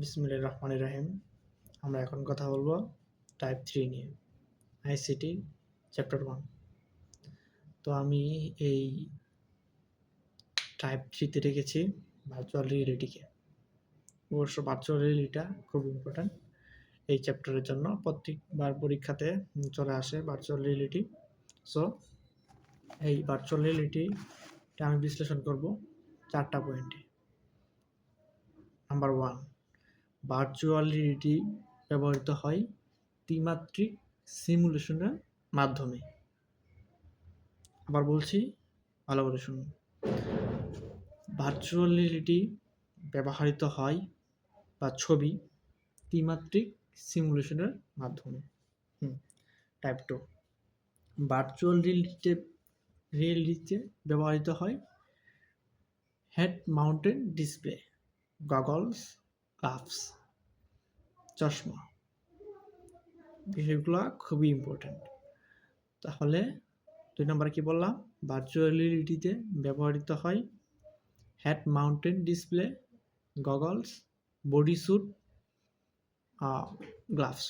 বিসমিল্লাহ রহমান রাহিম। আমরা এখন কথা বলব টাইপ থ্রি নিয়ে আইসিটি চ্যাপ্টার ওয়ান তো আমি এই টাইপ থ্রিতে রেখেছি ভার্চুয়াল রিয়েলিটিকে অবশ্য ভার্চুয়াল রিয়েলিটিটা খুব ইম্পর্ট্যান্ট এই চ্যাপ্টারের জন্য। প্রত্যেকবার পরীক্ষাতে চলে আসে ভার্চুয়াল রিয়েলিটি সো এই ভার্চুয়াল রিয়েলিটিটা আমি বিশ্লেষণ করব চারটা পয়েন্টে নাম্বার ওয়ান ভার্চুয়াল রিয়েলিটি ব্যবহৃত হয় ত্রিমাত্রিক সিমুলেশনের মাধ্যমে। আবার বলছি, ভালো করে শুনুন। ভার্চুয়াল রিয়েলিটি ব্যবহৃত হয় বা ছবি ত্রিমাত্রিক সিমুলেশনের মাধ্যমে। হুম টাইপ টু ভার্চুয়াল রিয়েলিটিতে রিয়েলিটিতে ব্যবহৃত হয় head mounted display goggles gloves চশমা, বিষয়গুলো খুবই ইম্পর্ট্যান্ট তাহলে দুই নম্বরে কি বললাম? ভার্চুয়াল রিয়েলিটিতে ব্যবহৃত হয় head mounted display goggles body suit gloves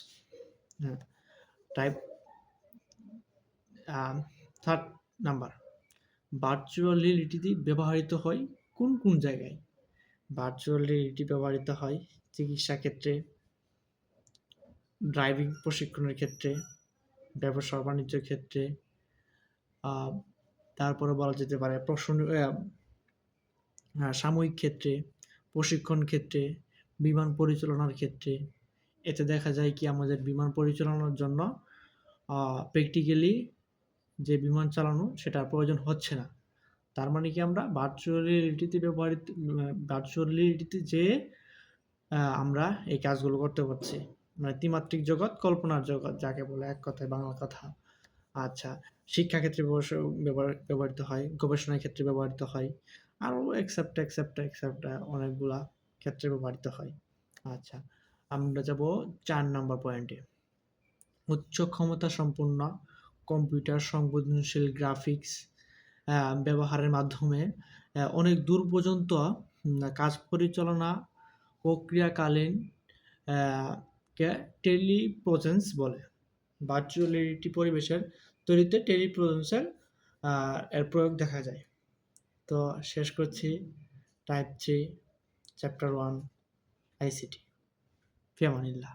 type third number virtual রিয়েলিটিতে ব্যবহৃত হয় কোন কোন জায়গায়? ভার্চুয়াল রিয়েলিটি ব্যবহৃত হয় চিকিৎসা ক্ষেত্রে, ড্রাইভিং প্রশিক্ষণের ক্ষেত্রে, ব্যবসা বাণিজ্যের ক্ষেত্রে তারপরে বলা যেতে পারে প্রশ্ন সাময়িক ক্ষেত্রে, প্রশিক্ষণ ক্ষেত্রে, বিমান পরিচালনার ক্ষেত্রে। এতে দেখা যায় কি আমাদের বিমান পরিচালনার জন্য প্র্যাকটিক্যালি যে বিমান চালানো সেটা প্রয়োজন হচ্ছে না। তার মানে কি আমরা ভার্চুয়াল রিয়েলিটিতে ব্যবহৃত ভার্চুয়াল রিয়েলিটিতে যে আমরা এই কাজগুলো করতে পারছি। মানে ত্রিমাত্রিক জগৎ, কল্পনার জগৎ, যাকে বলে এক কথায় বাংলা কথা। আচ্ছা শিক্ষাক্ষেত্রে ব্যবহৃত হয়, গবেষণার ক্ষেত্রে ব্যবহৃত হয়, আরও একসেপ্ট একসেপ্ট একসেপ্ট অনেকগুলা ক্ষেত্রে ব্যবহৃত হয়। আচ্ছা আমরা যাব চার নম্বর পয়েন্টে উচ্চ ক্ষমতা সম্পন্ন কম্পিউটার সংবেদনশীল গ্রাফিক্স ব্যবহারের মাধ্যমে অনেক দূর পর্যন্ত কাজ পরিচালনা প্রক্রিয়াকালীন কে, টেলিপ্রজেন্স বলে। ভার্চুয়াল রিয়েলিটি পরিবেশের তৈরিতে টেলিপ্রজেন্সের এর প্রয়োগ দেখা যায়। তো শেষ করছি type three chapter one ICT ফিয়ামানিল্লাহ।